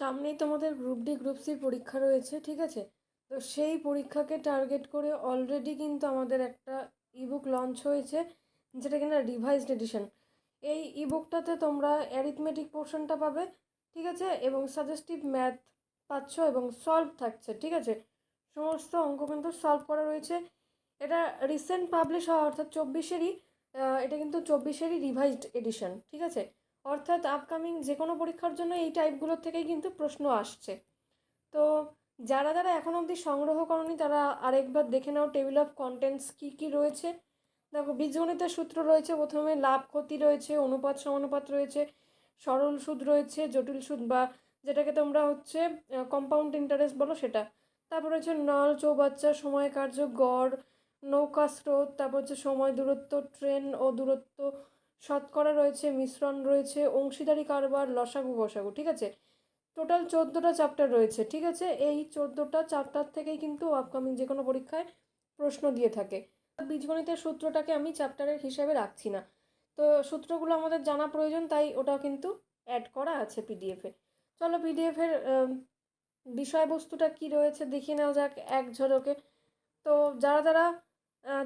সামনেই তোমাদের group D group সির পরীক্ষা রয়েছে, ঠিক আছে? তো সেই পরীক্ষাকে টার্গেট করে অলরেডি কিন্তু আমাদের একটা ইবুক লঞ্চ হয়েছে, যেটা কিনা রিভাইজড এডিশন এই ইবুকটাতে তোমরা অ্যারিথমেটিক পোর্শনটা পাবে, ঠিক আছে? এবং সাজেস্টিভ ম্যাথ পাচ্ছ এবং সলভ থাকছে, ঠিক আছে? সমস্ত অঙ্ক কিন্তু সলভ করা রয়েছে। এটা রিসেন্ট পাবলিশ হওয়া অর্থাৎ চব্বিশেরই এটা কিন্তু চব্বিশেরই রিভাইজড এডিশন ঠিক আছে? অর্থাৎ আপকামিং যে কোনো পরীক্ষার জন্য এই টাইপগুলোর থেকেই কিন্তু প্রশ্ন আসছে। তো যারা যারা এখন অবধি সংগ্রহ করনি, তারা আরেকবার দেখে নাও টেবিল অফ কন্টেন্টস কী কী রয়েছে। দেখো বীজগণিতের সূত্র রয়েছে প্রথমে, লাভ ক্ষতি রয়েছে, অনুপাত সমানুপাত রয়েছে, সরল সুদ রয়েছে, জটিল সুদ বা যেটাকে তোমরা হচ্ছে কম্পাউন্ড ইন্টারেস্ট বলো সেটা। তারপর রয়েছে নল, চৌবাচ্চা, সময় কার্য, গড়, নৌকা স্রোত, তারপর হচ্ছে সময় দূরত্ব ট্রেন ও দূরত্ব শতকরা রয়েছে মিশ্রণ, রয়েছে অংশীদারি কারবার, লসাগু গসাগু ঠিক আছে? টোটাল চোদ্দোটা চ্যাপ্টার রয়েছে, ঠিক আছে? এই চোদ্দোটা চ্যাপ্টার থেকেই কিন্তু আপকামিং যে কোনো পরীক্ষায় প্রশ্ন দিয়ে থাকে। বীজগণিতের সূত্রটাকে আমি চ্যাপ্টারের হিসাবে রাখছি না। তো সূত্রগুলো আমাদের জানা প্রয়োজন, তাই ওটাও কিন্তু অ্যাড করা আছে পিডিএফে চলো পিডিএফের বিষয়বস্তুটা কি রয়েছে, দেখিয়ে নেওয়া যাক এক ঝলকে। তো যারা যারা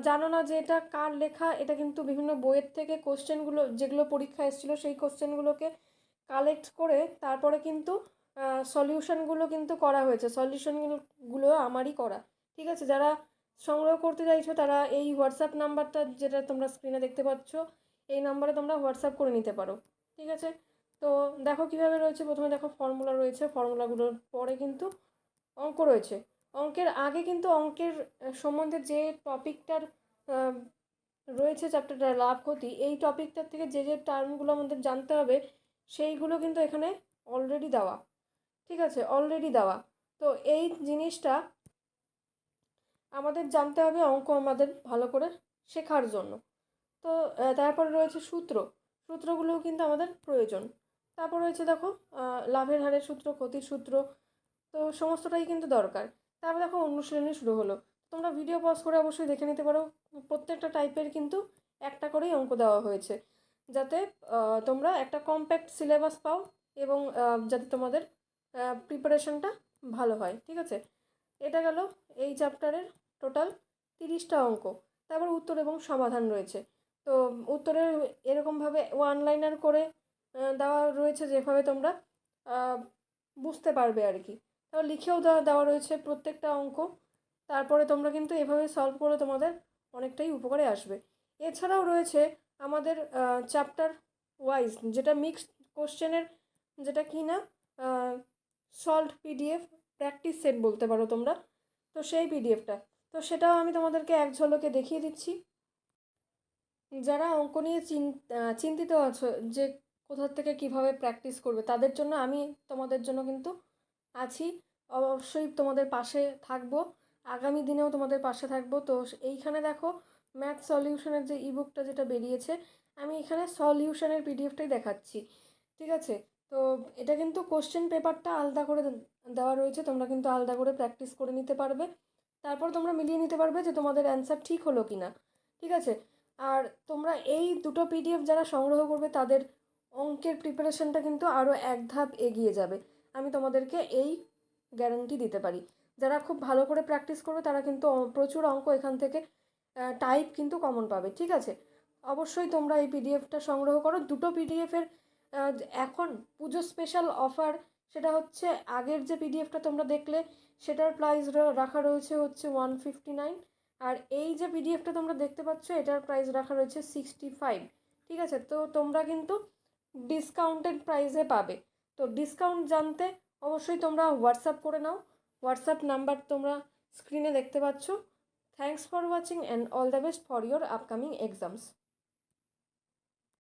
জানো না যে এটা কার লেখা? এটা কিন্তু বিভিন্ন বইয়ের থেকে কোশ্চেনগুলো যেগুলো পরীক্ষা এসেছিল সেই কোশ্চেনগুলোকে কালেক্ট করে তারপরে কিন্তু সলিউশনগুলো কিন্তু করা হয়েছে। সলিউশনগুলো আমারই করা। ঠিক আছে? যারা সংগ্রহ করতে চাইছো, তারা এই হোয়াটসঅ্যাপ নাম্বারটা যেটা তোমরা স্ক্রিনে দেখতে পাচ্ছ, এই নাম্বারে তোমরা হোয়াটসঅ্যাপ করে নিতে পারো। ঠিক আছে? তো দেখো কীভাবে রয়েছে। প্রথমে দেখো ফর্মুলা রয়েছে। ফর্মুলাগুলোর পরে কিন্তু অঙ্ক রয়েছে। অঙ্কের আগে কিন্তু অঙ্কের সম্বন্ধে যে টপিকটার রয়েছে চ্যাপ্টারটা লাভ ক্ষতি, এই টপিকটার থেকে যে যে টার্মগুলো আমাদের জানতে হবে, সেইগুলো কিন্তু এখানে অলরেডি দেওয়া। ঠিক আছে? অলরেডি দেওয়া। তো এই জিনিসটা আমাদের জানতে হবে অঙ্ক আমাদের ভালো করে শেখার জন্য। তো তারপরে রয়েছে সূত্র। সূত্রগুলোও কিন্তু আমাদের প্রয়োজন। তারপর রয়েছে দেখো লাভের হারের সূত্র, ক্ষতির সূত্র, তো সমস্তটাই কিন্তু দরকার। তারপর দেখো অনুশীলনী শুরু হলো। তোমরা ভিডিও পজ করে অবশ্যই দেখে নিতে পারো। প্রত্যেকটা টাইপের কিন্তু একটা করেই অঙ্ক দেওয়া হয়েছে। যাতে তোমরা একটা কম্প্যাক্ট সিলেবাস পাও এবং যাতে তোমাদের প্রিপারেশনটা ভালো হয়, ঠিক আছে? এটা গেল এই চ্যাপ্টারের টোটাল তিরিশটা অঙ্ক। তারপর উত্তর এবং সমাধান রয়েছে। তো উত্তরের এরকমভাবে ওয়ান লাইনার করে দেওয়া রয়েছে যেভাবে তোমরা বুঝতে পারবে আর কি। তারপর লিখেও দেওয়া রয়েছে প্রত্যেকটা অঙ্ক। তারপরে তোমরা কিন্তু এভাবে সলভ করে তোমাদের অনেকটাই উপকারে আসবে। এছাড়াও রয়েছে আমাদের চ্যাপ্টার ওয়াইজ যেটা মিক্সড কোশ্চেনের যেটা কি না সলভ পিডিএফ প্র্যাকটিস সেট বলতে পারো তোমরা। তো সেই পিডিএফটা তো সেটাও আমি তোমাদেরকে এক ঝলকে দেখিয়ে দিচ্ছি। যারা অঙ্ক নিয়ে চিন্তিত আছো যে কোথার থেকে কীভাবে প্র্যাকটিস করবে, তাদের জন্য আমি তোমাদের জন্য কিন্তু আছি। অবশ্যই তোমাদের পাশে থাকব। আগামী দিনেও তোমাদের পাশে থাকব। তো এইখানে দেখো ম্যাথ সলিউশনের যে ইবুকটা যেটা বেরিয়েছে, আমি এখানে সলিউশনের পিডিএফটাই দেখাচ্ছি। ঠিক আছে? তো এটা কিন্তু কোশ্চেন পেপারটা আলাদা করে দেওয়া রয়েছে। তোমরা কিন্তু আলাদা করে প্র্যাকটিস করে নিতে পারবে। তারপর তোমরা মিলিয়ে নিতে পারবে যে তোমাদের অ্যান্সার ঠিক হলো কি না ঠিক আছে? আর তোমরা এই দুটো পিডিএফ যারা সংগ্রহ করবে, তাদের অঙ্কের প্রিপারেশনটা কিন্তু আরও এক ধাপ এগিয়ে যাবে। আমি তোমাদেরকে এই গ্যারান্টি দিতে পারি। যারা খুব ভালো করে প্র্যাকটিস করবে, তারা কিন্তু প্রচুর অঙ্ক এখান থেকে টাইপ কিন্তু কমন পাবে, ঠিক আছে? অবশ্যই তোমরা এই পিডিএফটা সংগ্রহ করো। দুটো পিডিএফের এখন পুজো স্পেশাল অফার সেটা হচ্ছে আগের যে পিডিএফটা তোমরা দেখলে, সেটার প্রাইস রাখা রয়েছে হচ্ছে ওয়ান ফিফটি নাইন আর এই যে পিডিএফটা তোমরা দেখতে পাচ্ছ, এটার প্রাইস রাখা রয়েছে সিক্সটি ফাইভ ঠিক আছে? তো তোমরা কিন্তু ডিসকাউন্টেড প্রাইসে পাবে। তো ডিসকাউন্ট জানতে অবশ্যই তোমরা হোয়াটসঅ্যাপ করে নাও। হোয়াটসঅ্যাপ নাম্বার তোমরা স্ক্রিনে দেখতে পাচ্ছ। Thanks for watching and all the best for your upcoming exams